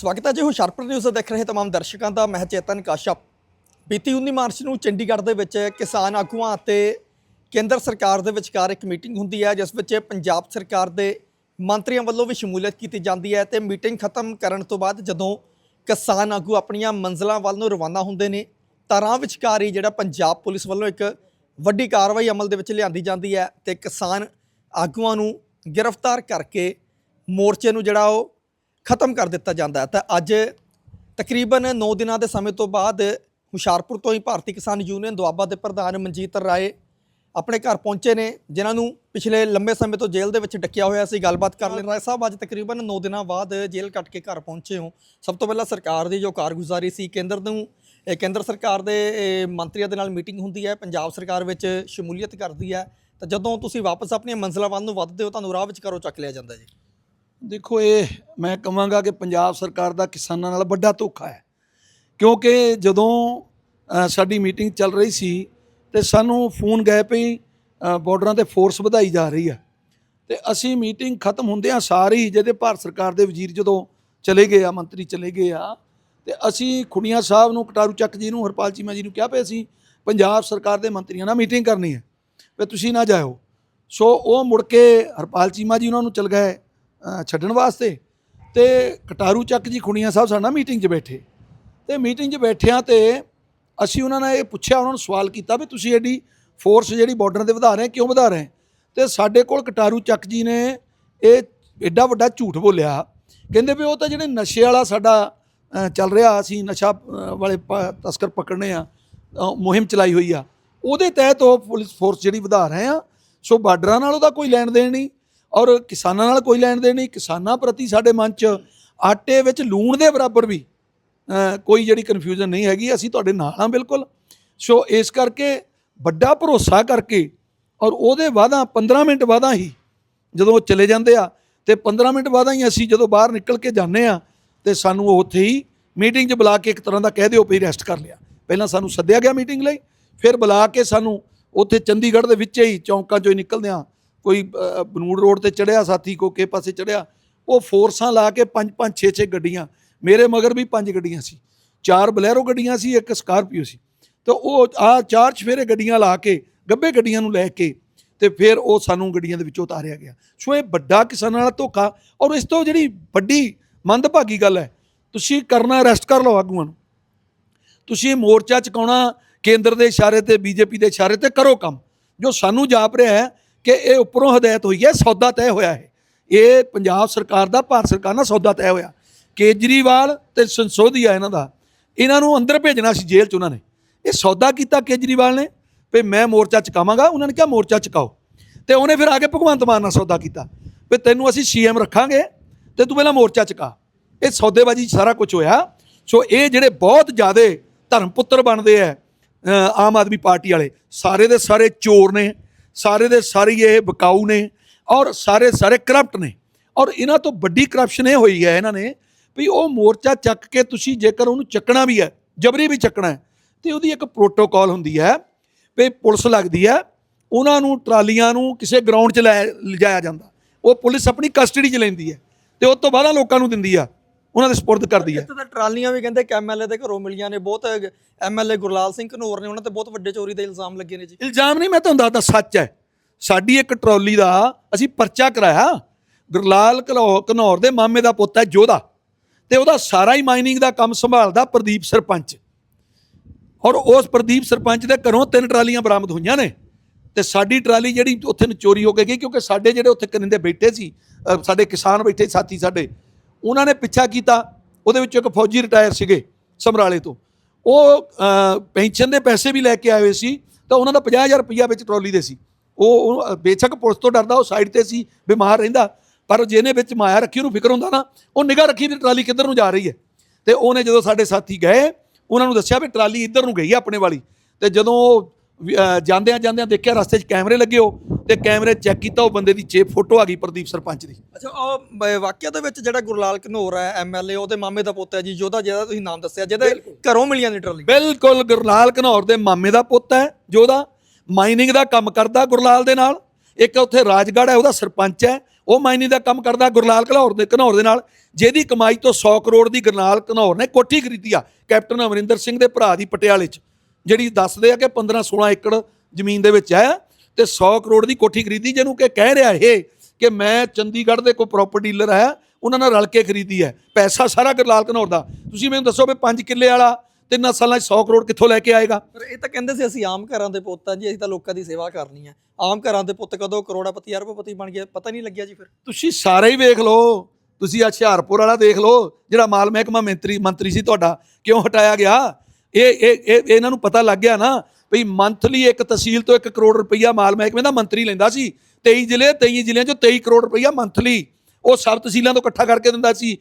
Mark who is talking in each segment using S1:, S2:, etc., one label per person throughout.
S1: ਸਵਾਗਤ ਹੈ ਜੀ ਹੁਸ਼ਿਆਰਪੁਰ ਨਿਊਜ਼ ਦੇਖ ਰਹੇ तमाम ਦਰਸ਼ਕਾਂ ਦਾ ਮੈਂ ਚੇਤਨ ਕਾਸ਼ਪ ਬੀਤੀ 19 ਮਾਰਚ ਨੂੰ ਚੰਡੀਗੜ੍ਹ ਦੇ ਵਿੱਚ ਕਿਸਾਨ ਆਗੂਆਂ ਅਤੇ ਕੇਂਦਰ ਸਰਕਾਰ ਦੇ ਵਿਚਕਾਰ ਇੱਕ ਮੀਟਿੰਗ ਹੁੰਦੀ ਹੈ ਜਿਸ ਵਿੱਚ ਪੰਜਾਬ ਸਰਕਾਰ ਦੇ ਮੰਤਰੀਆਂ ਵੱਲੋਂ ਵੀ ਸ਼ਮੂਲੀਅਤ ਕੀਤੀ ਜਾਂਦੀ ਹੈ ਤੇ ਮੀਟਿੰਗ ਖਤਮ ਕਰਨ ਤੋਂ ਬਾਅਦ ਜਦੋਂ ਕਿਸਾਨ ਆਗੂ ਆਪਣੀਆਂ ਮੰਜ਼ਲਾਂ ਵੱਲ ਨੂੰ ਰਵਾਨਾ ਹੁੰਦੇ ਨੇ ਤਾਂ ਰਾਹ ਵਿਚਕਾਰ ਹੀ ਜਿਹੜਾ ਪੰਜਾਬ ਪੁਲਿਸ ਵੱਲੋਂ ਇੱਕ ਵੱਡੀ ਕਾਰਵਾਈ ਅਮਲ ਦੇ ਵਿੱਚ ਲਿਆਂਦੀ ਜਾਂਦੀ ਹੈ ਤੇ ਕਿਸਾਨ ਆਗੂਆਂ ਨੂੰ ਗ੍ਰਿਫਤਾਰ ਕਰਕੇ ਮੋਰਚੇ ਨੂੰ ਜਿਹੜਾ ਉਹ ਖਤਮ ਕਰ ਦਿੱਤਾ ਜਾਂਦਾ ਤਾਂ ਅੱਜ ਤਕਰੀਬਨ 9 ਦਿਨਾਂ ਦੇ ਸਮੇਂ ਤੋਂ ਬਾਅਦ ਹੁਸ਼ਿਆਰਪੁਰ ਤੋਂ ਹੀ ਭਾਰਤੀ ਕਿਸਾਨ ਯੂਨੀਅਨ ਦੁਆਬਾ ਦੇ ਪ੍ਰਧਾਨ ਮਨਜੀਤ ਰਾਏ ਆਪਣੇ ਘਰ ਪਹੁੰਚੇ ਨੇ, ਜਿਨ੍ਹਾਂ ਨੂੰ ਪਿਛਲੇ ਲੰਬੇ ਸਮੇਂ ਤੋਂ ਜੇਲ੍ਹ ਦੇ ਵਿੱਚ ਡੱਕਿਆ ਹੋਇਆ ਸੀ। ਗੱਲਬਾਤ ਕਰ ਲੈਣ ਰਾਏ ਸਾਹਿਬ, ਅੱਜ ਤਕਰੀਬਨ 9 ਦਿਨਾਂ ਬਾਅਦ ਜੇਲ੍ਹ ਕੱਟ ਕੇ ਘਰ ਪਹੁੰਚੇ ਹੋ। ਸਭ ਤੋਂ ਪਹਿਲਾਂ ਸਰਕਾਰ ਦੀ ਜੋ ਕਾਰਗੁਜ਼ਾਰੀ ਸੀ, ਕੇਂਦਰ ਨੂੰ ਕੇਂਦਰ ਸਰਕਾਰ ਦੇ ਮੰਤਰੀਆਂ ਦੇ ਨਾਲ ਮੀਟਿੰਗ ਹੁੰਦੀ ਹੈ, ਪੰਜਾਬ ਸਰਕਾਰ ਵਿੱਚ ਸ਼ਮੂਲੀਅਤ ਕਰਦੀ ਹੈ। ਤਾਂ ਜਦੋਂ ਤੁਸੀਂ ਵਾਪਸ ਆਪਣੀਆਂ ਮੰਜ਼ਿਲਾਂ ਵੱਲ ਨੂੰ ਵੱਧਦੇ ਹੋ, ਤੁਹਾਨੂੰ ਰਾਹ ਵਿੱਚ ਕਰੋ ਚੱਕ ਲਿਆ ਜਾਂਦਾ ਜੀ।
S2: ਦੇਖੋ ਇਹ ਮੈਂ ਕਹਾਂਗਾ ਕਿ ਪੰਜਾਬ ਸਰਕਾਰ ਦਾ ਕਿਸਾਨਾਂ ਨਾਲ ਵੱਡਾ ਧੋਖਾ ਹੈ। ਕਿਉਂਕਿ ਜਦੋਂ ਸਾਡੀ ਮੀਟਿੰਗ ਚੱਲ ਰਹੀ ਸੀ ਤੇ ਸਾਨੂੰ ਫੋਨ ਗਏ ਪਈ ਅ, ਬਾਰਡਰਾਂ ਤੇ ਫੋਰਸ ਵਧਾਈ ਜਾ ਰਹੀ ਆ। ਤੇ ਅਸੀਂ ਮੀਟਿੰਗ ਖਤਮ ਹੁੰਦਿਆਂ ਸਾਰੀ ਜਿਹਦੇ ਭਾਰਤ ਸਰਕਾਰ ਦੇ ਵਜ਼ੀਰ ਜਦੋਂ ਚਲੇ ਗਏ ਆ ਮੰਤਰੀ ਚਲੇ ਗਏ ਆ ਤੇ ਅਸੀਂ ਖੁਣੀਆਂ ਸਾਹਿਬ ਨੂੰ ਕਟਾਰੂ ਚੱਕ ਜੀ ਨੂੰ ਹਰਪਾਲ ਚੀਮਾ ਜੀ ਨੂੰ ਕਿਹਾ ਪਏ ਅਸੀਂ ਪੰਜਾਬ ਸਰਕਾਰ ਦੇ ਮੰਤਰੀਆਂ ਨਾਲ ਮੀਟਿੰਗ ਕਰਨੀ ਹੈ। ਵੀ ਤੁਸੀਂ ਨਾ ਜਾਇਓ। ਸੋ ਉਹ ਮੁੜ ਕੇ ਹਰਪਾਲ ਚੀਮਾ ਜੀ ਉਹਨਾਂ ਨੂੰ ਚਲ ਗਏ। ਛੱਡਣ ਵਾਸਤੇ। ਤੇ ਕਟਾਰੂ ਚੱਕ ਜੀ ਖੁਣੀਆਂ ਸਾਹਿਬ ਸਾਡਾ ਮੀਟਿੰਗ 'ਚ ਬੈਠੇ। ਤੇ ਮੀਟਿੰਗ 'ਚ ਬੈਠਿਆਂ ਤੇ ਅਸੀਂ ਉਹਨਾਂ ਨੇ ਇਹ ਪੁੱਛਿਆ, ਉਹਨਾਂ ਨੂੰ ਸਵਾਲ ਕੀਤਾ ਵੀ ਤੁਸੀਂ ਐਡੀ ਫੋਰਸ ਜਿਹੜੀ ਬਾਰਡਰ ਤੇ ਵਧਾ ਰਹੇ ਕਿਉਂ ਵਧਾ ਰਹੇ ਤੇ ਸਾਡੇ ਕੋਲ ਕਟਾਰੂ ਚੱਕ ਜੀ ਨੇ ਇਹ ਐਡਾ ਵੱਡਾ ਝੂਠ ਬੋਲਿਆ। ਕਹਿੰਦੇ ਵੀ ਉਹ ਤਾਂ ਜਿਹੜੇ ਨਸ਼ੇ ਵਾਲਾ ਸਾਡਾ ਚੱਲ ਰਿਹਾ, ਅਸੀਂ ਨਸ਼ਾ ਵਾਲੇ ਪ- ਤਸਕਰ ਪਕੜਨੇ ਆ ਮੁਹਿੰਮ ਚਲਾਈ ਹੋਈ ਆ। ਉਹਦੇ ਤਹਿਤ ਉਹ ਪੁਲਿਸ ਫੋਰਸ ਜਿਹੜੀ ਵਧਾ ਰਹੇ ਆ। ਸੋ ਬਾਰਡਰਾਂ ਨਾਲ ਉਹਦਾ ਕੋਈ ਲੈਣ ਦੇਣ ਨਹੀਂ। ਔਰ ਕਿਸਾਨਾਂ ਨਾਲ ਕੋਈ ਲੈਣ ਦੇਣ ਨਹੀਂ, ਕਿਸਾਨਾਂ ਪ੍ਰਤੀ ਸਾਡੇ ਮਨ 'ਚ ਆਟੇ ਵਿੱਚ ਲੂਣ ਦੇ ਬਰਾਬਰ ਵੀ ਕੋਈ ਜਿਹੜੀ ਕਨਫਿਊਜ਼ਨ ਨਹੀਂ ਹੈਗੀ, ਅਸੀਂ ਤੁਹਾਡੇ ਨਾਲ ਹਾਂ ਬਿਲਕੁਲ। ਸੋ ਇਸ ਕਰਕੇ ਵੱਡਾ ਭਰੋਸਾ ਕਰਕੇ ਔਰ ਉਹਦੇ ਬਾਅਦਾਂ 15 ਮਿੰਟ ਬਾਅਦਾਂ ਹੀ ਜਦੋਂ ਉਹ ਚਲੇ ਜਾਂਦੇ ਆ, ਤੇ 15 ਮਿੰਟ ਬਾਅਦਾਂ ਹੀ ਅਸੀਂ ਜਦੋਂ ਬਾਹਰ ਨਿਕਲ ਕੇ ਜਾਂਦੇ ਆ, ਤੇ ਸਾਨੂੰ ਉਹ ਉੱਥੇ ਹੀ ਮੀਟਿੰਗ 'ਚ ਬੁਲਾ ਕੇ ਇੱਕ ਤਰ੍ਹਾਂ ਦਾ ਕਹਿ ਦਿਓ ਵੀ ਰੈਸਟ ਕਰ ਲਿਆ। ਪਹਿਲਾਂ ਸਾਨੂੰ ਸੱਦਿਆ ਗਿਆ ਮੀਟਿੰਗ ਲਈ, ਫਿਰ ਬੁਲਾ ਕੇ ਸਾਨੂੰ ਉੱਥੇ ਚੰਡੀਗੜ੍ਹ ਦੇ ਵਿੱਚ ਹੀ ਚੌਂਕਾਂ 'ਚੋਂ ਹੀ ਨਿਕਲਦੇ ਆ ਕੋਈ ਬਨੂੜ ਰੋਡ ਤੇ ਚੜਿਆ, ਸਾਥੀ ਕੋਕੇ ਪਾਸੇ ਚੜਿਆ, ਉਹ ਫੋਰਸਾਂ ਲਾ ਕੇ ਪੰਜ ਪੰਜ, ਛੇ ਛੇ ਗੱਡੀਆਂ, ਮੇਰੇ ਮਗਰ ਵੀ ਪੰਜ ਗੱਡੀਆਂ ਸੀ। ਚਾਰ ਬਲੈਰੋ ਗੱਡੀਆਂ ਸੀ, ਇੱਕ ਸਕਾਰਪੀਓ ਸੀ। ਤੇ ਉਹ ਆ ਚਾਰ ਚਫੇਰੇ ਗੱਡੀਆਂ ਲਾ ਕੇ, ਗੱਬੇ ਗੱਡੀਆਂ ਨੂੰ ਲੈ ਕੇ, ਤੇ ਫਿਰ ਉਹ ਸਾਨੂੰ ਗੱਡੀਆਂ ਦੇ ਵਿੱਚੋਂ ਉਤਾਰਿਆ ਗਿਆ। ਸੋ ਇਹ ਵੱਡਾ ਕਿਸਾਨਾਂ ਵਾਲਾ ਧੋਖਾ, ਔਰ ਇਸ ਤੋਂ ਜਿਹੜੀ ਵੱਡੀ ਮੰਦਭਾਗੀ ਗੱਲ ਹੈ, ਤੁਸੀਂ ਕਰਨਾ ਅਰੈਸਟ ਕਰ ਲਓ ਆਗੂਆਂ ਨੂੰ। ਤੁਸੀਂ ਮੋਰਚਾ ਚੁਕਾਉਣਾ, ਕੇਂਦਰ ਦੇ ਇਸ਼ਾਰੇ ਤੇ, ਬੀਜੇਪੀ ਦੇ ਇਸ਼ਾਰੇ ਤੇ ਕਰੋ ਕੰਮ। ਜੋ ਸਾਨੂੰ ਜਾਪ ਰਿਹਾ ਹੈ ਕਿ ਇਹ ਉੱਪਰੋਂ ਹਦਾਇਤ ਹੋਈ ਹੈ, ਸੌਦਾ ਤੈਅ ਹੋਇਆ ਹੈ ਇਹ ਪੰਜਾਬ ਸਰਕਾਰ ਦਾ, ਭਾਰਤ ਸਰਕਾਰ ਨਾਲ ਸੌਦਾ ਤੈਅ ਹੋਇਆ। ਕੇਜਰੀਵਾਲ ਤੇ ਸੰਸੋਧੀਆ ਇਹਨਾਂ ਦਾ। ਇਹਨਾਂ ਨੂੰ ਅੰਦਰ ਭੇਜਣਾ ਸੀ ਜੇਲ੍ਹ 'ਚ ਉਹਨਾਂ ਨੇ। ਇਹ ਸੌਦਾ ਕੀਤਾ ਕੇਜਰੀਵਾਲ ਨੇ, ਵੀ ਮੈਂ ਮੋਰਚਾ ਚੁਕਾਵਾਂਗਾ, ਉਹਨਾਂ ਨੇ ਕਿਹਾ ਮੋਰਚਾ ਚੁਕਾਓ। ਤੇ ਉਹਨੇ ਫਿਰ ਆ ਕੇ ਭਗਵੰਤ ਮਾਨ ਨਾਲ ਸੌਦਾ ਕੀਤਾ। ਵੀ ਤੈਨੂੰ ਅਸੀਂ ਸੀਐਮ ਰੱਖਾਂਗੇ, ਤੇ ਤੂੰ ਪਹਿਲਾਂ ਮੋਰਚਾ ਚੁਕਾ। ਇਹ ਸੌਦੇਬਾਜ਼ੀ ਸਾਰਾ ਕੁਝ ਹੋਇਆ। ਸੋ ਇਹ ਜਿਹੜੇ ਬਹੁਤ ਜ਼ਿਆਦੇ ਧਰਮ ਪੁੱਤਰ ਬਣਦੇ ਆ ਆਮ ਆਦਮੀ ਪਾਰਟੀ ਵਾਲੇ, ਸਾਰੇ ਦੇ ਸਾਰੇ ਚੋਰ ਨੇ। ਸਾਰੇ ਦੇ ਸਾਰੇ ਇਹ ਬਕਾਊ ਨੇ ਔਰ ਸਾਰੇ ਸਾਰੇ ਕਰਪਟ ਨੇ। ਔਰ ਇਹਨਾਂ ਤੋਂ ਵੱਡੀ ਕਰਪਸ਼ਨ ਇਹ ਹੋਈ ਹੈ ਇਹਨਾਂ ਨੇ ਵੀ ਉਹ ਮੋਰਚਾ ਚੱਕ ਕੇ ਤੁਸੀਂ ਜੇਕਰ ਉਹਨੂੰ ਚੱਕਣਾ ਵੀ ਹੈ, ਜਬਰੀ ਵੀ ਚੱਕਣਾ ਹੈ, ਤੇ ਉਹਦੀ ਇੱਕ ਪ੍ਰੋਟੋਕਾਲ ਹੁੰਦੀ ਹੈ ਵੀ ਪੁਲਿਸ ਲੱਗਦੀ ਹੈ, ਉਹਨਾਂ ਨੂੰ ਟਰਾਲੀਆਂ ਨੂੰ ਕਿਸੇ ਗਰਾਊਂਡ 'ਚ ਲੈ ਲਿਜਾਇਆ ਜਾਂਦਾ। ਉਹ ਪੁਲਿਸ ਆਪਣੀ ਕਸਟਡੀ 'ਚ ਲੈਂਦੀ ਹੈ ਤੇ ਉਸ ਤੋਂ ਬਾਅਦ ਲੋਕਾਂ ਨੂੰ ਦਿੰਦੀ ਆ। ਉਹਨਾਂ ਦੇ ਸਪੁਰਦ ਕਰਦੀ ਹੈ।
S1: ਇੱਥੇ ਤਾਂ ਟਰਾਲੀਆਂ ਵੀ ਕਹਿੰਦੇ ਕਿ ਐਮਐਲਏ ਦੇ ਘਰੋਂ ਮਿਲੀਆਂ ਨੇ ਬਹੁਤ ਐਮਐਲਏ ਗੁਰਲਾਲ ਸਿੰਘ ਘਨੌਰ ਨੇ ਉਹਨਾਂ ਤੇ ਬਹੁਤ ਵੱਡੇ ਚੋਰੀ ਦੇ ਇਲਜ਼ਾਮ ਲੱਗੇ ਨੇ ਜੀ।
S2: ਇਲਜ਼ਾਮ ਨਹੀਂ ਮੈਂ ਤੁਹਾਨੂੰ ਦੱਸਦਾ ਸੱਚ ਹੈ ਸਾਡੀ ਇੱਕ ਟਰਾਲੀ ਦਾ ਅਸੀਂ ਪਰਚਾ ਕਰਾਇਆ ਗੁਰਲਾਲ ਘਨੌ- ਘਨੌਰ ਦੇ ਮਾਮੇ ਦਾ ਪੁੱਤ ਹੈ ਜੋਧਾ। ਤੇ ਉਹਦਾ ਸਾਰਾ ਹੀ ਮਾਈਨਿੰਗ ਦਾ ਕੰਮ ਸੰਭਾਲਦਾ ਪ੍ਰਦੀਪ ਸਰਪੰਚ। ਔਰ ਉਸ ਪ੍ਰਦੀਪ ਸਰਪੰਚ ਦੇ ਘਰੋਂ ਤਿੰਨ ਟਰਾਲੀਆਂ ਬਰਾਮਦ ਹੋਈਆਂ ਨੇ। ਤੇ ਸਾਡੀ ਟਰਾਲੀ ਜਿਹੜੀ ਉੱਥੇ ਨੂੰ ਚੋਰੀ ਹੋ ਕੇ ਗਈ ਕਿਉਂਕਿ ਸਾਡੇ ਜਿਹੜੇ ਉੱਥੇ ਕਰਿੰਦੇ ਬੈਠੇ ਸੀ ਸਾਡੇ ਕਿਸਾਨ ਬੈਠੇ ਸਾਥੀ ਸਾਡੇ ਉਹਨਾਂ ਨੇ ਪਿੱਛਾ ਕੀਤਾ ਉਹਦੇ ਵਿੱਚੋਂ ਇੱਕ ਫੌਜੀ ਰਿਟਾਇਰ ਸੀਗੇ ਸਮਰਾਲੇ ਤੋਂ। ਉਹ ਪੈਨਸ਼ਨ ਦੇ ਪੈਸੇ ਵੀ ਲੈ ਕੇ ਆਏ ਹੋਏ ਸੀ ਤਾਂ ਉਹਨਾਂ ਦਾ 50000 ਰੁਪਈਆ ਵਿੱਚ ਟਰਾਲੀ ਦੇ ਸੀ। ਉਹ ਉਹ, ਬੇਸ਼ੱਕ ਪੁਲਿਸ ਤੋਂ ਡਰਦਾ ਉਹ ਸਾਈਡ ਤੇ ਸੀ ਬਿਮਾਰ ਰਹਿੰਦਾ ਪਰ ਜਿਹਨੇ ਵਿੱਚ ਮਾਇਆ ਰੱਖੀ ਉਹਨੂੰ ਫਿਕਰ ਹੁੰਦਾ ਨਾ ਉਹ ਨਿਗਾਹ ਰੱਖੀ ਵੀ ਟਰਾਲੀ ਕਿੱਧਰ ਨੂੰ ਜਾ ਰਹੀ ਹੈ। ਤੇ ਉਹਨੇ ਜਦੋਂ ਸਾਡੇ ਸਾਥੀ ਗਏ ਉਹਨਾਂ ਨੂੰ ਦੱਸਿਆ ਵੀ ਟਰਾਲੀ ਇੱਧਰ ਨੂੰ ਗਈ ਹੈ ਆਪਣੇ ਵਾਲੀ। ਤੇ ਜਦੋਂ ਉਹ ਜਾਂਦਿਆਂ ਜਾਂਦਿਆਂ ਦੇਖਿਆ ਰਸਤੇ 'ਚ ਕੈਮਰੇ ਲੱਗੇ ਹੋ ਤੇ ਕੈਮਰੇ ਚੈੱਕ ਕੀਤਾ ਉਹ ਬੰਦੇ ਦੀ ਚੇਪ ਫੋਟੋ ਆ ਗਈ ਪ੍ਰਦੀਪ ਸਰਪੰਚ ਦੀ।
S1: ਅੱਛਾ ਉਹ ਵਾਕਿਆ ਦੇ ਵਿੱਚ ਜਿਹੜਾ ਗੁਰਲਾਲ ਘਨੌਰ ਹੈ ਐਮਐਲਏ ਉਹਦੇ ਮਾਮੇ ਦਾ ਪੁੱਤ ਹੈ ਜੀ ਜਿਹਦਾ ਜਿਹਦਾ ਤੁਸੀਂ ਨਾਮ ਦੱਸਿਆ ਜਿਹਦੇ ਘਰੋਂ ਮਿਲੀਆਂ ਨੇ ਟਰਾਲੀ
S2: ਬਿਲਕੁਲ ਗੁਰਲਾਲ ਘਨੌਰ ਦੇ ਮਾਮੇ ਦਾ ਪੁੱਤ ਹੈ ਜੋ ਉਹਦਾ ਮਾਈਨਿੰਗ ਦਾ ਕੰਮ ਕਰਦਾ ਗੁਰਲਾਲ ਦੇ ਨਾਲ। ਇੱਕ ਉੱਥੇ ਰਾਜਗੜ੍ਹ ਹੈ ਉਹਦਾ ਸਰਪੰਚ ਹੈ ਉਹ ਮਾਈਨਿੰਗ ਦਾ ਕੰਮ ਕਰਦਾ ਗੁਰਲਾਲ ਘਨੌਰ ਦੇ ਘਨੌਰ ਦੇ ਨਾਲ। ਜਿਹਦੀ ਕਮਾਈ ਤੋਂ 100 ਕਰੋੜ ਦੀ ਗੁਰਲਾਲ ਘਨੌਰ ਨੇ ਕੋਠੀ ਖਰੀਦੀ ਆ ਕੈਪਟਨ ਅਮਰਿੰਦਰ ਸਿੰਘ ਦੇ ਭਰਾ ਦੀ ਪਟਿਆਲੇ 'ਚ। ਜਿਹੜੀ ਦੱਸਦੇ ਆ ਕਿ 15 16 ਏਕੜ ਜ਼ਮੀਨ ਦੇ ਵਿੱਚ ਹੈ ਤੇ 100 ਕਰੋੜ ਦੀ ਕੋਠੀ ਖਰੀਦੀ ਜਿਹਨੂੰ ਕਿ ਕਹਿ ਰਿਹਾ ਇਹ ਕਿ ਮੈਂ ਚੰਡੀਗੜ੍ਹ ਦੇ ਕੋਈ ਪ੍ਰਾਪਰਟੀ ਡੀਲਰ ਹੈ ਉਹਨਾਂ ਨਾਲ ਰਲ ਕੇ ਖਰੀਦੀ ਹੈ। ਪੈਸਾ ਸਾਰਾ ਗੁਰਲਾਲ ਘਨੌਰ ਦਾ। ਤੁਸੀਂ ਮੈਨੂੰ ਦੱਸੋ ਵੀ 5 ਕਿੱਲੇ ਵਾਲਾ ਤਿੰਨਾਂ ਸਾਲਾਂ 'ਚ 100 ਕਰੋੜ ਕਿੱਥੋਂ ਲੈ ਕੇ ਆਏਗਾ?
S1: ਪਰ ਇਹ ਤਾਂ ਕਹਿੰਦੇ ਸੀ ਅਸੀਂ ਆਮ ਘਰਾਂ ਦੇ ਪੁੱਤ ਆ ਜੀ ਅਸੀਂ ਤਾਂ ਲੋਕਾਂ ਦੀ ਸੇਵਾ ਕਰਨੀ ਹੈ। ਆਮ ਘਰਾਂ ਦੇ ਪੁੱਤ ਕਦੋਂ ਕਰੋੜਾਪਤੀ ਅਰਬਪਤੀ ਬਣ ਗਏ ਪਤਾ ਨਹੀਂ ਲੱਗਿਆ ਜੀ ਫਿਰ।
S2: ਤੁਸੀਂ ਸਾਰੇ ਹੀ ਵੇਖ ਲਓ ਤੁਸੀਂ ਆਹ ਹੁਸ਼ਿਆਰਪੁਰ ਵਾਲਾ ਦੇਖ ਲਓ ਜਿਹੜਾ ਮਾਲ ਮਹਿਕਮਾ ਮੰਤਰੀ ਮੰਤਰੀ ਸੀ ਤੁਹਾਡਾ ਕਿਉਂ ਹਟਾਇਆ ਗਿਆ? ਇਹ ਇਹ ਇਹ ਇਹਨਾਂ ਨੂੰ ਪਤਾ ਲੱਗ ਗਿਆ ਨਾ ਵੀ ਮੰਥਲੀ ਇੱਕ ਤਹਿਸੀਲ ਤੋਂ 1 ਕਰੋੜ ਰੁਪਈਆ ਮਾਲ ਮਹਿਕਮੇ ਦਾ ਮੰਤਰੀ ਲੈਂਦਾ ਸੀ। 23 ਜ਼ਿਲ੍ਹੇ 23 ਜ਼ਿਲ੍ਹਿਆਂ ਚੋਂ 23 ਕਰੋੜ ਰੁਪਈਆ ਮੰਥਲੀ ਉਹ ਸਭ ਤਹਿਸੀਲਾਂ ਤੋਂ ਇਕੱਠਾ ਕਰਕੇ ਦਿੰਦਾ ਸੀ।